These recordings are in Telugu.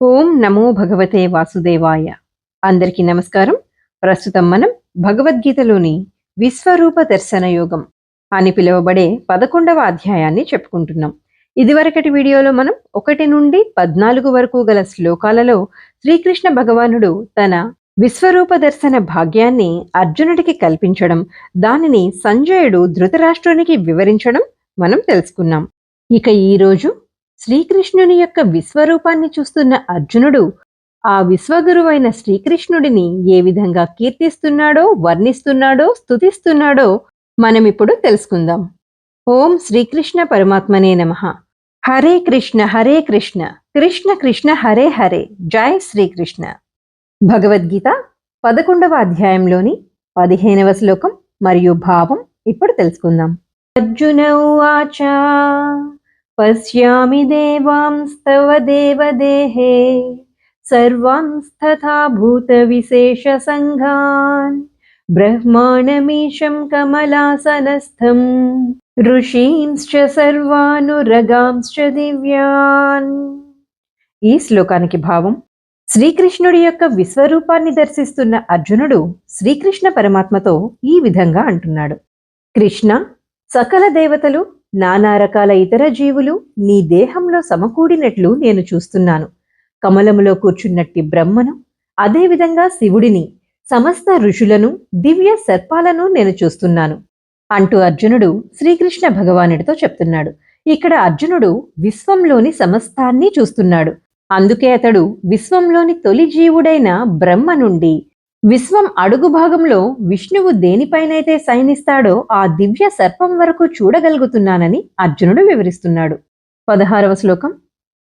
ఓం నమో భగవతే వాసుదేవాయ. అందరికీ నమస్కారం. ప్రస్తుతం మనం భగవద్గీతలోని విశ్వరూప దర్శన యోగం అని పిలువబడే పదకొండవ అధ్యాయాన్ని చెప్పుకుంటున్నాం. ఇదివరకటి వీడియోలో మనం ఒకటి నుండి పద్నాలుగు వరకు గల శ్లోకాలలో శ్రీకృష్ణ భగవానుడు తన విశ్వరూప దర్శన భాగ్యాన్ని అర్జునుడికి కల్పించడం దానిని సంజయుడు ధృతరాష్ట్రునికి వివరించడం మనం తెలుసుకున్నాం. ఇక ఈరోజు శ్రీకృష్ణుని యొక్క విశ్వరూపాన్ని చూస్తున్న అర్జునుడు ఆ విశ్వగురువైన శ్రీకృష్ణుడిని ఏ విధంగా కీర్తిస్తున్నాడో వర్ణిస్తున్నాడో స్తుతిస్తున్నాడో మనమిప్పుడు తెలుసుకుందాం. ఓం శ్రీకృష్ణ పరమాత్మనే నమ. హరే కృష్ణ హరే కృష్ణ. కృష్ణ కృష్ణ హరే హరే. జై శ్రీకృష్ణ. భగవద్గీత పదకొండవ అధ్యాయంలోని పదిహేనవ శ్లోకం మరియు భావం ఇప్పుడు తెలుసుకుందాం. అర్జున ఉచ పశ్యామి దేవాంస్తవ దేవదేహే సర్వాంస్తథా సంఘాన్ బ్రహ్మాణమీశం కమలాసనస్థం ఋషీంశ్చ సర్వానురగాంశ్చ దివ్యాన్ ఈ శ్లోకానికి భావం శ్రీకృష్ణుడి యొక్క విశ్వరూపాన్ని దర్శిస్తున్న అర్జునుడు శ్రీకృష్ణ పరమాత్మతో ఈ విధంగా అంటున్నాడు. కృష్ణ సకల దేవతలు నానా రకాల ఇతర జీవులు నీ దేహంలో సమకూడినట్లు నేను చూస్తున్నాను. కమలములో కూర్చున్నట్టి బ్రహ్మను అదేవిధంగా శివుడిని సమస్త ఋషులను దివ్య సర్పాలను నేను చూస్తున్నాను. అంటూ అర్జునుడు శ్రీకృష్ణ భగవానుడితో చెప్తున్నాడు. ఇక్కడ అర్జునుడు విశ్వంలోని సమస్తాన్ని చూస్తున్నాడు. అందుకే అతడు విశ్వంలోని తొలి జీవుడైన బ్రహ్మ నుండి విశ్వం అడుగు భాగంలో విష్ణువు దేనిపైనైతే శయనిస్తాడో ఆ దివ్య సర్పం వరకు చూడగలుగుతున్నానని అర్జునుడు వివరిస్తున్నాడు. పదహారవ శ్లోకం.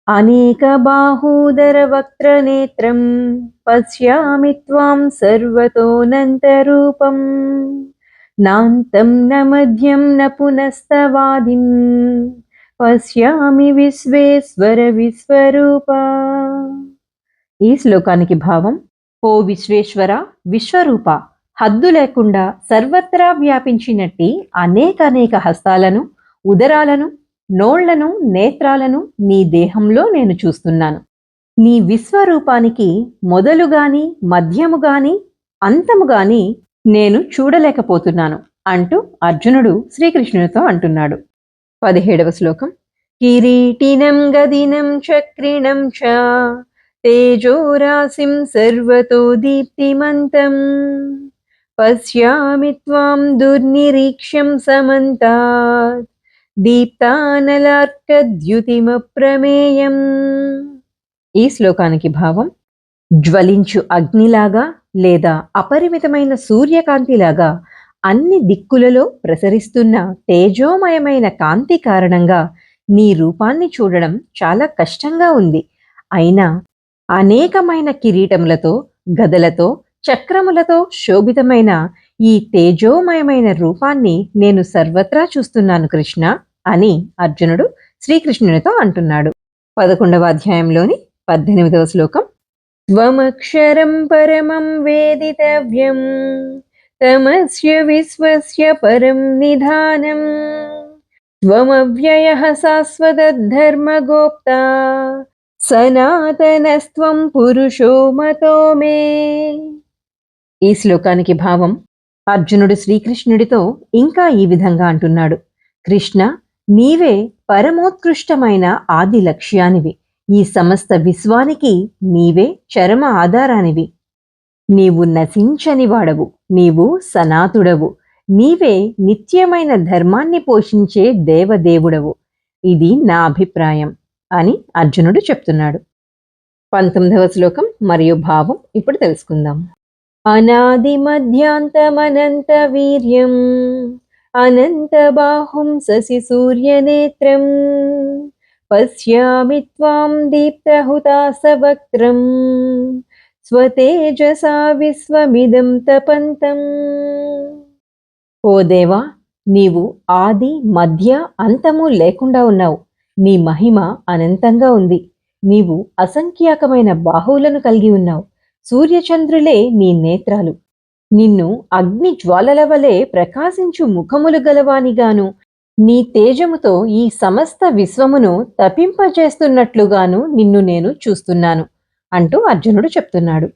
అనేక బాహూదర వక్త్ర నేత్రం పశ్యామి త్వాం సర్వతోనంతరూపం నాంతం న మధ్యం న పునస్తవాదిం పశ్యామి విశ్వేశ్వర విశ్వరూప. ఈ శ్లోకానికి భావం ఓ విశ్వేశ్వర విశ్వరూప హద్దు లేకుండా సర్వత్రా వ్యాపించినట్టి అనేక అనేక హస్తాలను ఉదరాలను నోళ్ళను నేత్రాలను నీ దేహంలో నేను చూస్తున్నాను. నీ విశ్వరూపానికి మొదలుగాని మధ్యముగాని అంతముగాని నేను చూడలేకపోతున్నాను అంటూ అర్జునుడు శ్రీకృష్ణునితో అంటున్నాడు. పదిహేడవ శ్లోకం. కిరీటినం గదినం చక్రిణం చ తేజోరాశిం సర్వతో దీప్తిమంతం. పశ్యామి త్వాం దుర్నిరీక్ష్యం సమంతాత్. దీప్తానలార్కద్యుతిమప్రమేయం. ఈ శ్లోకానికి భావం జ్వలించు అగ్నిలాగా లేదా అపరిమితమైన సూర్యకాంతిలాగా అన్ని దిక్కులలో ప్రసరిస్తున్న తేజోమయమైన కాంతి కారణంగా నీ రూపాన్ని చూడడం చాలా కష్టంగా ఉంది. అయినా అనేకమైన కిరీటములతో గదలతో చక్రములతో శోభితమైన ఈ తేజోమయమైన రూపాన్ని నేను సర్వత్రా చూస్తున్నాను కృష్ణ అని అర్జునుడు శ్రీకృష్ణునితో అంటున్నాడు. పదకొండవ అధ్యాయంలోని పద్దెనిమిదవ శ్లోకం. త్వమక్షరం పరమం వేదితవ్యం తమస్య విశ్వస్య పరం నిధానం. త్వమవ్యయ శాశ్వత ధర్మగోప్తా సనాతనస్త్వం పురుషో మతో మే. ఈ శ్లోకానికి భావం అర్జునుడు శ్రీకృష్ణుడితో ఇంకా ఈ విధంగా అంటున్నాడు. కృష్ణ నీవే పరమోత్కృష్టమైన ఆది లక్ష్యానివి. ఈ సమస్త విశ్వానికి నీవే చరమ ఆధారానివి. నీవు నశించని వాడవు నీవు సనాతుడవు. నీవే నిత్యమైన ధర్మాన్ని పోషించే దేవదేవుడవు. ఇది నా అభిప్రాయం. అని అర్జునుడు చెప్తున్నాడు. పంతొమ్మిదవ శ్లోకం మరియు భావం ఇప్పుడు తెలుసుకుందాం. అనాది మధ్యాంతమనంత వీర్యం అనంత బాహుం శశి సూర్యనేత్రం పశ్యామి త్వాం దీప్తహుతాసవక్త్రం స్వతేజసా విశ్వమిదం తపంతం. ఓ దేవా నీవు ఆది మధ్య అంతము లేకుండా ఉన్నావు. నీ మహిమ అనంతంగా ఉంది. నీవు అసంఖ్యాకమైన బాహువులను కలిగి ఉన్నావు. సూర్యచంద్రులే నీ నేత్రాలు. నిన్ను అగ్ని జ్వాలల వలె ప్రకాశించు ముఖములు గలవానిగాను నీ తేజముతో ఈ సమస్త విశ్వమును తపింపజేస్తున్నట్లుగాను నిన్ను నేను చూస్తున్నాను అంటూ అర్జునుడు చెప్తున్నాడు.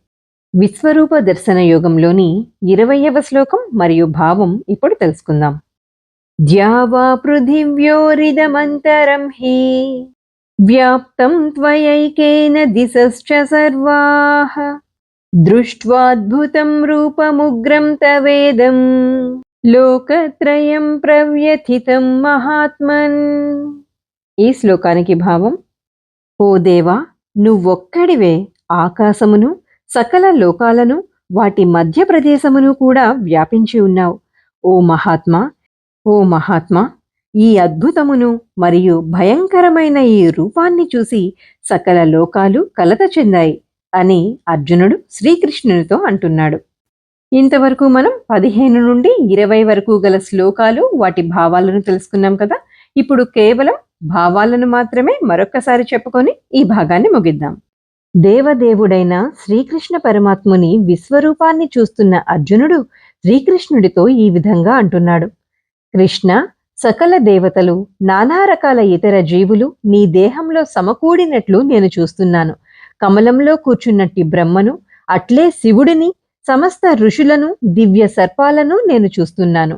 విశ్వరూప దర్శన యోగంలోని ఇరవయవ శ్లోకం మరియు భావం ఇప్పుడు తెలుసుకుందాం. ద్యావా పృథివ్యోరిదమంతరం హి. వ్యాప్తం త్వయైకేన దిశశ్చ సర్వాః. దృష్ట్వాద్భుతం రూపముగ్రం తవేదం. లోకత్రయం ప్రవ్యథితం మహాత్మన్. ఈ శ్లోకానికి భావం ఓ దేవా నువ్వొక్కడివే ఆకాశమును సకల లోకాలను వాటి మధ్య ప్రదేశమును కూడా వ్యాపించి ఉన్నావు. ఓ మహాత్మా ఓ మహాత్మా ఈ అద్భుతమును మరియు భయంకరమైన ఈ రూపాన్ని చూసి సకల లోకాలు కలత చెందాయి అని అర్జునుడు శ్రీకృష్ణునితో అంటున్నాడు. ఇంతవరకు మనం పదిహేను నుండి ఇరవై వరకు గల శ్లోకాలు వాటి భావాలను తెలుసుకున్నాం కదా? ఇప్పుడు కేవలం భావాలను మాత్రమే మరొక్కసారి చెప్పుకొని ఈ భాగాన్ని ముగిద్దాం. దేవదేవుడైన శ్రీకృష్ణ పరమాత్ముని విశ్వరూపాన్ని చూస్తున్న అర్జునుడు శ్రీకృష్ణుడితో ఈ విధంగా అంటున్నాడు. కృష్ణ సకల దేవతలు నానా రకాల ఇతర జీవులు నీ దేహంలో సమకూడినట్లు నేను చూస్తున్నాను. కమలంలో కూర్చున్నట్టి బ్రహ్మను అట్లే శివుడిని సమస్త ఋషులను దివ్య సర్పాలను నేను చూస్తున్నాను.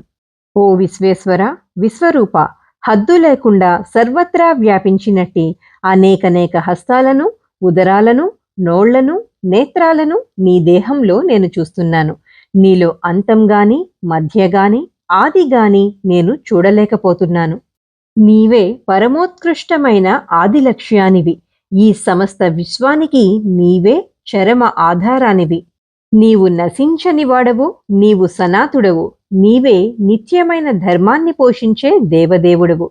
ఓ విశ్వేశ్వర విశ్వరూప హద్దు లేకుండా సర్వత్రా వ్యాపించినట్టి అనేకనేక హస్తాలను ఉదరాలను నోళ్ళను నేత్రాలను నీ దేహంలో నేను చూస్తున్నాను. నీలో అంతం గాని మధ్య గాని ఆదిగాని నేను చూడలేకపోతున్నాను. నీవే పరమోత్కృష్టమైన ఆది లక్ష్యానివి. ఈ సమస్త విశ్వానికి నీవే చరమ ఆధారానివి. నీవు నశించని వాడవు నీవు సనాతుడవు. నీవే నిత్యమైన ధర్మాన్ని పోషించే దేవదేవుడవు.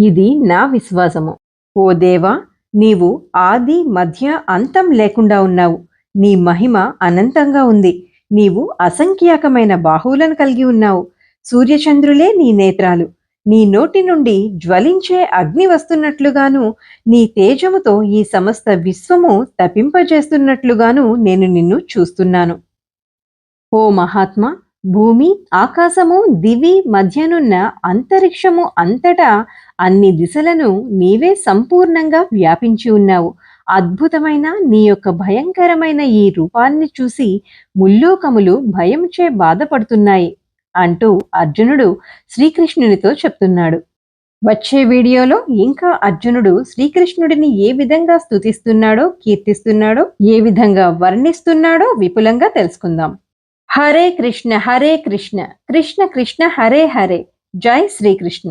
ఇది నా విశ్వాసము. ఓ దేవా నీవు ఆది మధ్య అంతం లేకుండా ఉన్నావు. నీ మహిమ అనంతంగా ఉంది. నీవు అసంఖ్యాకమైన బాహువులను కలిగి ఉన్నావు. సూర్యచంద్రులే నీ నేత్రాలు. నీ నోటి నుండి జ్వలించే అగ్ని వస్తున్నట్లుగాను నీ తేజముతో ఈ సమస్త విశ్వము తపింపజేస్తున్నట్లుగాను నేను నిన్ను చూస్తున్నాను. ఓ మహాత్మా భూమి ఆకాశము దివి మధ్యనున్న అంతరిక్షము అంతటా అన్ని దిశలను నీవే సంపూర్ణంగా వ్యాపించి ఉన్నావు. అద్భుతమైన నీ యొక్క భయంకరమైన ఈ రూపాన్ని చూసి ముల్లోకములు భయంచే బాధపడుతున్నాయి. అంటూ అర్జునుడు శ్రీకృష్ణునితో చెప్తున్నాడు. వచ్చే వీడియోలో ఇంకా అర్జునుడు శ్రీకృష్ణుడిని ఏ విధంగా స్తుతిస్తున్నాడో కీర్తిస్తున్నాడో ఏ విధంగా వర్ణిస్తున్నాడో విపులంగా తెలుసుకుందాం. హరే కృష్ణ హరే కృష్ణ కృష్ణ కృష్ణ హరే హరే. జై శ్రీకృష్ణ.